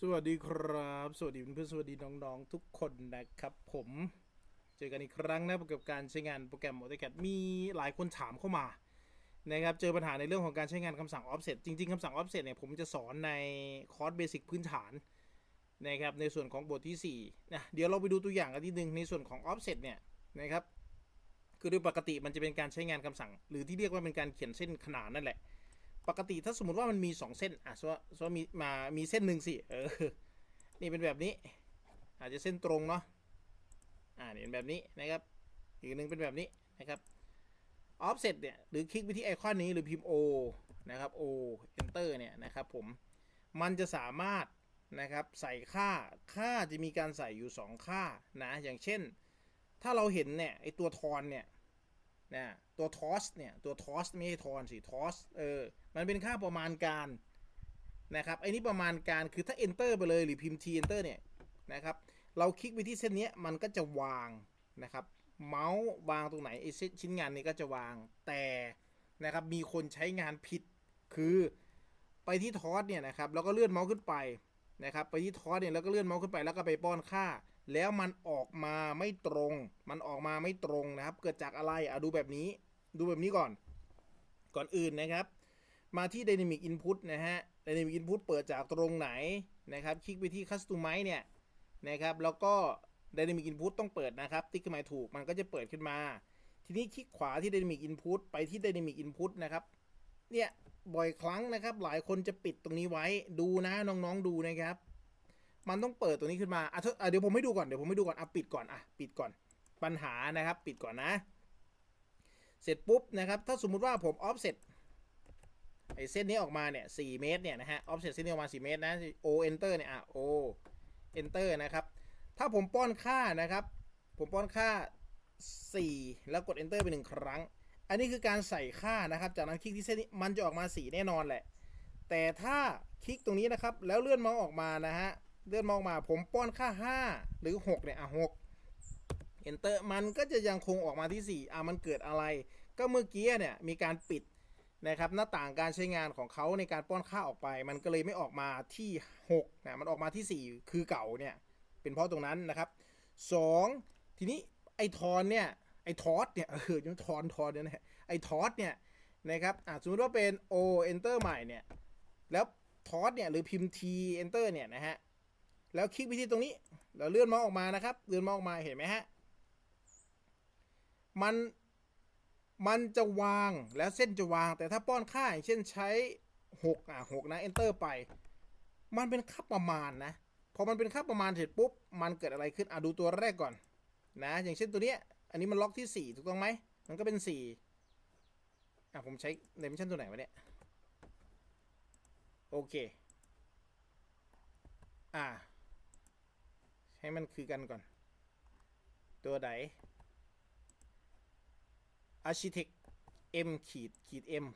สวัสดีครับ สวัสดีเพื่อนๆสวัสดีน้องๆ ทุกคนนะครับ ผม เจอกันอีกครั้งนะกับการใช้งานโปรแกรม AutoCAD มีหลายคนถามเข้ามานะครับเจอปัญหาในเรื่องของการใช้งานคำสั่ง offset จริง ๆคำสั่ง offset เนี่ยผมจะสอนในคอร์สเบสิกพื้นฐานนะครับในส่วนของบทที่4นะเดี๋ยวเราไปดูตัวอย่างกันทีหนึ่งในส่วนของ offset เนี่ยนะครับคือโดยปกติมันจะเป็นการใช้งานคำสั่ง หรือที่เรียกว่าเป็นการเขียนเส้นขนานนั่นแหละ ปกติถ้าสมมติว่ามันมี2เส้นอะสมมติว่าสมมติว่ามีมามีเส้นหนึ่งสิเออนี่เป็นแบบนี้ อาจจะเส้นตรงเนาะอ่านี่เป็นแบบนี้นะครับ อีกหนึ่งเป็นแบบนี้นะครับ offset เนี่ยหรือคลิกไปที่ไอคอนนี้หรือพิมพ์ O นะครับ O enter เนี่ยนะครับผมมันจะสามารถนะครับใส่ค่าค่าจะมีการใส่อยู่ 2 ค่านะอย่างเช่น ถ้าเราเห็นเนี่ยไอตัวทอนเนี่ย นะตัวทอสเนี่ย ตัวทอสไม่ใช่ทอนสิทอสเออ มันเป็นค่าประมาณการนะครับไอ้นี่ประมาณการคือถ้า enter ไปเลยหรือพิมพ์ t enter เนี่ยนะครับเราคลิกไปที่เส้นนี้มันก็จะวางนะครับเมาส์วางตรงไหนไอ้เส้นชิ้นงานนี้ก็จะวางแต่นะครับมีคนใช้งานผิดคือไปที่ทอสเนี่ยนะครับแล้วก็เลื่อนเมาส์ขึ้นไปนะครับไปที่ทอสเนี่ยแล้วก็เลื่อนเมาส์ขึ้นไปแล้วก็ไปป้อนค่า แล้วมันออกมาไม่ตรง มันออกมาไม่ตรงนะครับ เกิดจากอะไรอะดูแบบนี้ ดูแบบนี้ก่อน ก่อนอื่นนะครับ มาที่ Dynamic Input นะฮะ Dynamic Input เปิดจากตรงไหนนะครับ คลิกไปที่ Customize เนี่ยนะครับ แล้วก็ Dynamic Input ต้องเปิดนะครับ ติ๊กขึ้นมาถูก มันก็จะเปิดขึ้นมา ทีนี้คลิกขวาที่ Dynamic Input ไปที่ Dynamic Input นะครับ เนี่ย บ่อยครั้งนะครับ หลายคนจะปิดตรงนี้ไว้ ดูนะน้องๆดูนะครับ มันต้องเปิดตัวนี้ขึ้นมาอะเดี๋ยวผมให้ดูก่อนเดี๋ยวผมให้ดูก่อนอะปิดก่อนอะปิดก่อน ปัญหานะครับ ปิดก่อนนะ เสร็จปุ๊บนะครับ ถ้าสมมุติว่าผม offset ไอเส้นนี้ออกมาเนี่ย4เมตรเนี่ยนะฮะ offset เส้นนี้ออกมา4เมตรนะ o enter เนี่ยอะ o enter นะครับ ถ้าผมป้อนค่านะครับ ผมป้อนค่า 4 แล้วกด enter ไปหนึ่งครั้ง อันนี้คือการใส่ค่านะครับ จากนั้นคลิกที่เส้นนี้มันจะออกมา 4 แน่นอนแหละ แต่ถ้าคลิกตรงนี้นะครับ แล้วเลื่อนเมาส์ออกมานะฮะ เลื่อนมออกมาผมป้อนค่า 5 หรือ 6 เนี่ย อะ6 enter มันก็จะยังคงออกมาที่ 4 อะ มันเกิดอะไร ก็เมื่อกี้เนี่ย มีการปิดนะครับหน้าต่างการใช้งานของเขาในการป้อนค่าออกไป มันก็เลยไม่ออกมาที่6นะมันออกมาที่ 4 คือเก่าเนี่ย เป็นเพราะตรงนั้นนะครับ 2 ทีนี้ไอทอนเนี่ยไอทอสเนี่ยเออยังทอนทอนเนี่ยนะไอทอสเนี่ยนะครับอะสมมติว่าเป็น o enter ใหม่เนี่ย แล้วทอสเนี่ยหรือพิมพ์ t enter เนี่ยนะฮะ แล้วคลิกไปที่ตรงนี้แล้วเลื่อนมาส์ออกมานะครับเลื่อนมาออกมาเห็นไหมฮะมันมันจะวางแล้วเส้นจะวาง แต่ถ้าป้อนค่าอย่างเช่นใช้ 6 อะ 6 นะ enter ไป มันเป็นค่าประมาณนะ พอมันเป็นค่าประมาณเสร็จปุ๊บ มันเกิดอะไรขึ้น อะ ดูตัวแรกก่อน นะ อย่างเช่นตัวเนี้ย อันนี้มันล็อกที่ 4 ถูกต้องไหม มันก็เป็น 4 อะ ผมใช้เดเมชั่นตัวไหนวะเนี่ย โอเค อะ ให้มันคือกันก่อน ตัวไหน Architect M ขีดขีด M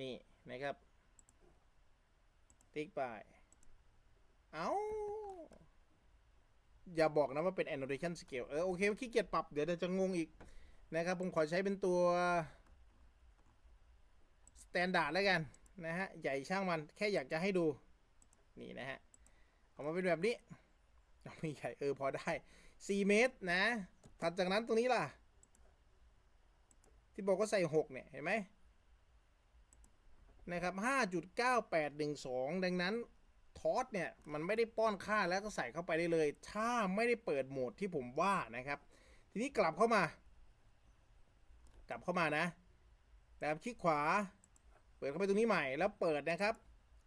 นี่นะครับ ติ๊กไป เอา้าอย่าบอกนะว่าเป็น annotation scale เออโอเคขี้เกียจปรับ เดี๋ยวจะงงอีกนะครับ ผมขอใช้เป็นตัว standard แล้วกันนะฮะ ใหญ่ช่างมันแค่อยากจะให้ดู นี่นะฮะ ออกมาเป็นแบบนี้ไม่ใหญ่เออพอได้ 4 เมตรนะ ถัดจากนั้นตรงนี้ล่ะ ที่บอกว่าใส่ 6 เนี่ย เห็นไหมนะครับ 5.9812 ดังนั้นทอสเนี่ย มันไม่ได้ป้อนค่าแล้วก็ใส่เข้าไปได้เลย ถ้าไม่ได้เปิดโหมดที่ผมว่านะครับ ทีนี้กลับเข้ามา กลับเข้ามานะแบบคลิกขวา เปิดเข้าไปตรงนี้ใหม่แล้วเปิดนะครับ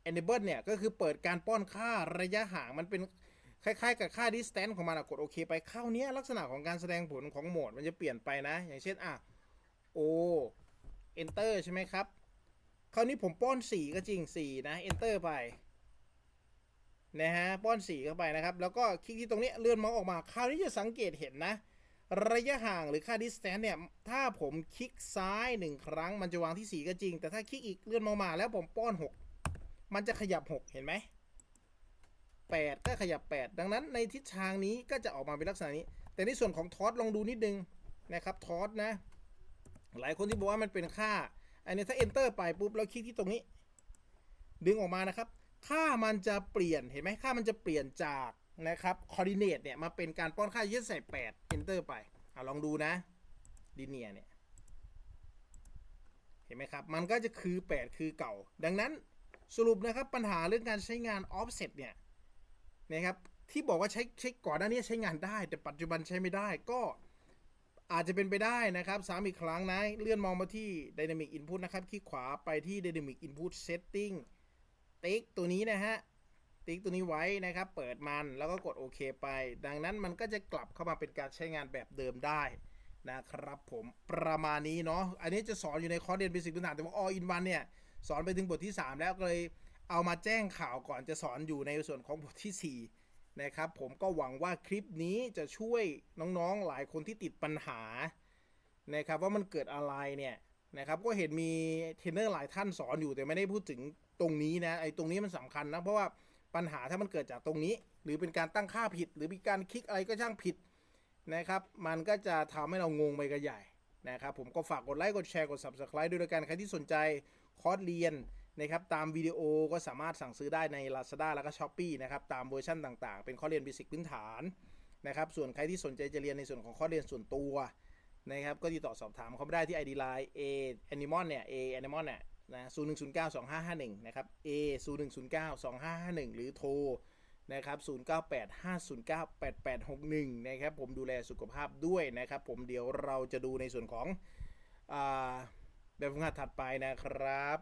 enable เนี่ย ก็คือเปิดการป้อนค่าระยะห่างมันเป็นคล้ายๆ กับค่า distance ของมันอะกดโอเคไปเข้าเนี้ยลักษณะของการแสดงผลของโหมดมันจะเปลี่ยนไปนะ อย่างเช่นอะ O enter ใช่ไหมครับ คราวนี้ผมป้อน 4 ก็จริง 4 นะ enter ไปนะฮะป้อน 4 เข้าไปนะครับ แล้วก็คลิกที่ตรงนี้เลื่อนเมาส์ออกมา คราวนี้จะสังเกตเห็นนะ ระยะห่างหรือค่า distance เนี่ย ถ้าผมคลิกซ้าย 1 ครั้งมันจะวางที่ 4 ก็จริง แต่ถ้าคลิกอีกเลื่อนเมาส์มาแล้วผมป้อน 6 มันจะขยับ 6 เห็นไหม8ก็ขยับ 8 ดังนั้นในทิศทางนี้ก็จะออกมาเป็นลักษณะนี้ แต่ในส่วนของทอสลองดูนิดนึงนะครับทอสนะ หลายคนที่บอกว่ามันเป็นค่า อันนี้ถ้า enter ไปปุ๊บแล้วคลิกที่ตรงนี้ ดึงออกมานะครับ ค่ามันจะเปลี่ยนเห็นไหมค่ามันจะเปลี่ยนจากนะครับคอ r d ดิเนตเนี่ยมาเป็นการป้อนค่ายึดใส่ 8 enter ไปอะลองดูนะดิเนียเนี่ยเห็นไหมครับ มันก็จะคือ 8 คือเก่า ดังนั้น สรุปนะครับปัญหาเรื่องการใช้งาน offset เนี่ยนะครับที่บอกว่าใช้ใช้ก่อนหน้านี้ใช้งานได้ แต่ปัจจุบันใช้ไม่ได้ก็อาจจะเป็นไปได้นะครับซ้ำอีกครั้งนะ เลื่อนมองมาที่ dynamic input นะครับ คลิกขวาไปที่ dynamic input setting ติ๊กตัวนี้นะฮะ ติ๊กตัวนี้ไว้นะครับ เปิดมันแล้วก็กดโอเคไป ดังนั้นมันก็จะกลับเข้ามาเป็นการใช้งานแบบเดิมได้นะครับผมประมาณนี้เนาะอันนี้จะสอนอยู่ในคอร์สเรียนเบสิกพื้นฐานแต่ว่า all in one เนี่ย สอนไปถึงบทที่ 3 แล้วก็เลยเอามาแจ้งข่าวก่อนจะสอนอยู่ในส่วนของบทที่ 4 นะครับ ผมก็หวังว่าคลิปนี้จะช่วยน้องๆหลายคนที่ติดปัญหานะครับว่ามันเกิดอะไรเนี่ยนะครับก็เห็นมีเทรนเนอร์หลายท่านสอนอยู่แต่ไม่ได้พูดถึงตรงนี้นะไอ้ตรงนี้มันสำคัญนะเพราะว่าปัญหาถ้ามันเกิดจากตรงนี้ หรือเป็นการตั้งค่าผิด หรือมีการคลิกอะไรก็ช่างผิดนะครับ มันก็จะทำให้เรางงไปกันใหญ่ นะครับผมก็ฝากกดไลค์กดแชร์กด Subscribe ด้วยแล้วกันใครที่สนใจคอร์สเรียนนะครับตามวิดีโอก็สามารถสั่งซื้อได้ใน Lazada แล้วก็ s h อ p e e นะครับตามเวอร์ชันต่างๆ เป็นคอเรียนเบสิกพื้นฐานนะครับส่วนใครที่สนใจจะเรียนในส่วนของคอเรียนส่วนตัวนะครับก็ติดต่อสอบถามเขาไได้ที่ ID Line A Animon เนี่ย A Animon เนี่ยนะ0109 2551นะครับ A 0109 2551หรือโทร นะครับ 0985098861 นะครับผมดูแลสุขภาพด้วยนะครับ ผมเดี๋ยวเราจะดูในส่วนของอแบบฝึกหัดถัดไปนะครับ